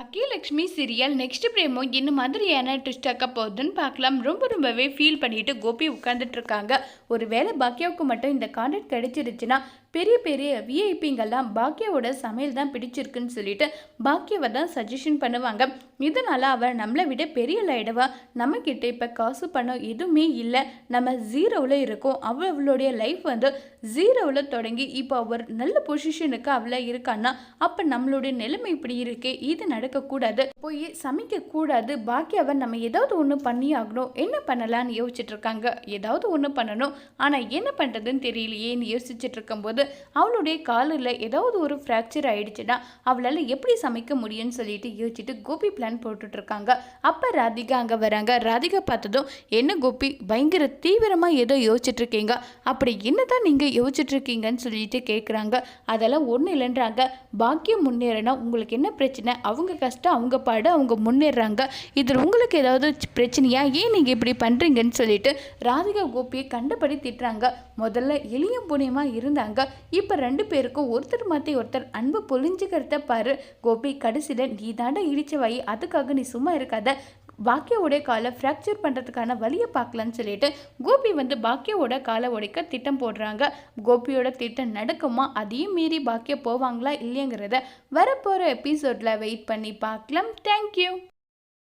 அக்கியலக்ஷ்மி serial next பிரேமோ என்ன மாதிரியான twist ஆக்க போகுதுன்னு பார்க்கலாம். ரொம்ப ரொம்பவே ஃபீல் பண்ணிட்டு கோபி உட்காந்துட்டு இருக்காங்க. ஒருவேளை பாக்கியாவுக்கு மட்டும் இந்த கான்ட்ராக்ட் கிடைச்சிருச்சுன்னா பெரிய பெரிய விஐபிங்கெல்லாம் பாக்கியாவோட சமையல் தான் பிடிச்சிருக்குன்னு சொல்லிட்டு பாக்கியாவை தான் சஜஷன் பண்ணுவாங்க. இதனால அவர் நம்மளை விட பெரிய லைடவா நம்மக்கிட்ட இப்போ காசு பணம் எதுவுமே இல்லை. நம்ம ஜீரோவில் இருக்கோம். அவள் அவளுடைய லைஃப் வந்து ஜீரோவில் தொடங்கி இப்போ அவர் நல்ல பொசிஷனுக்கு அவளை இருக்கான்னா அப்போ நம்மளுடைய நிலைமை இப்படி இருக்கே. இது நடக்கக்கூடாது. போய் சமைக்கக்கூடாது. பாக்கியாவை நம்ம ஏதாவது ஒன்று பண்ணி ஆகணும் என்ன பண்ணலான்னு யோசிச்சுட்டு இருக்காங்க. ஏதாவது ஒன்று பண்ணணும். ஆனால் என்ன பண்ணுறதுன்னு தெரியலையேன்னு யோசிச்சுட்டு இருக்கும்போது அவளுடைய காலில் ஏதாவது ஒரு ஃப்ராக்சர் ஆயிடுச்சுன்னா அவளால் எப்படி சமைக்க முடியும்னு சொல்லிட்டு யோசிச்சுட்டு கோபி பிளான் போட்டுட்ருக்காங்க. அப்போ ராதிகா அங்கே வராங்க. ராதிகா பார்த்ததும் என்ன கோபி பயங்கர தீவிரமாக ஏதோ யோசிச்சுட்டு இருக்கீங்க அப்படி என்னதான் நீங்கள் யோசிச்சுட்டு இருக்கீங்கன்னு சொல்லிட்டு கேட்குறாங்க அதெல்லாம் ஒன்றும் இல்லைன்றாங்க. பாக்கியம் முன்னேறணும் உங்களுக்கு என்ன பிரச்சனை? அவங்க கஷ்டம் அவங்க பாடு அவங்க முன்னேறாங்க இதில் உங்களுக்கு ஏதாவது பிரச்சனையா? ஏன் நீங்கள் இப்படி பண்ணுறீங்கன்னு சொல்லிட்டு ராதிகா கோபியை கண்டபடி திட்டுறாங்க. முதல்ல எளிய புனியமாக இருந்தாங்க. இப்போ ரெண்டு பேருக்கும் ஒருத்தர் மாற்றி ஒருத்தர் அன்பு பொழிஞ்சுக்கிறத பாரு. கோபி கடைசியில் நீ தாண்டா இடிச்ச வை அதுக்காக நீ சும்மா இருக்காத. பாக்கியாவோட காலை ஃப்ராக்சர் பண்ணுறதுக்கான வழியை பார்க்கலான்னு சொல்லிட்டு கோபி வந்து பாக்கியாவோட காலை உடைக்க திட்டம் போடுறாங்க. கோபியோட திட்டம் நடக்குமா? அதையும் மீறி பாக்கியா போவாங்களா இல்லைங்கிறத வரப்போகிற எபிசோடில் வெயிட் பண்ணி பார்க்கலாம். தேங்க்யூ